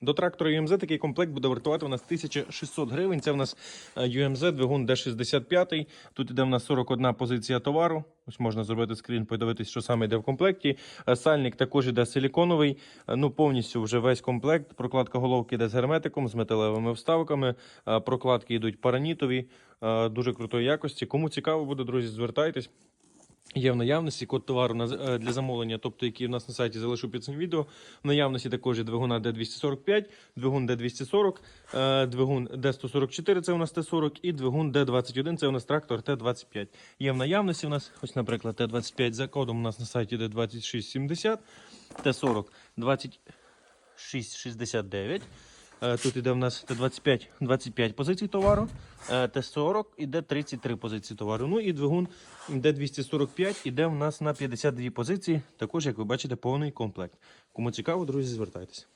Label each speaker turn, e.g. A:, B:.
A: До трактора UMZ такий комплект буде вартувати у нас 1600 гривень. Це у нас е, UMZ, двигун D65. Тут іде в нас 41 позиція товару. Ось можна зробити скрін, подивитись, що саме йде в комплекті. Е, Сальник також іде силіконовий. Е, Ну, повністю вже весь комплект. Прокладка головки йде з герметиком, з металевими вставками. Прокладки йдуть паранітові, дуже крутої якості. Кому цікаво буде, друзі, звертайтесь. Є в наявності код товару е, для замовлення, тобто який у нас на сайті залишу під цим відео. В наявності також є двигуна D245, двигун D240, е, двигун D144, це у нас Т40, і двигун D21, це у нас трактор Т25. Є в наявності у нас, ось, наприклад, Т25 за кодом у нас на сайті D2670, Т40 2669. Е, Тут іде в нас Т25 25 позицій товару, е, Т40 іде 33 позиції товару. Ну і двигун Д245 іде в нас на 52 позиції. Також, як ви бачите, повний комплект. Кому цікаво, друзі, звертайтеся.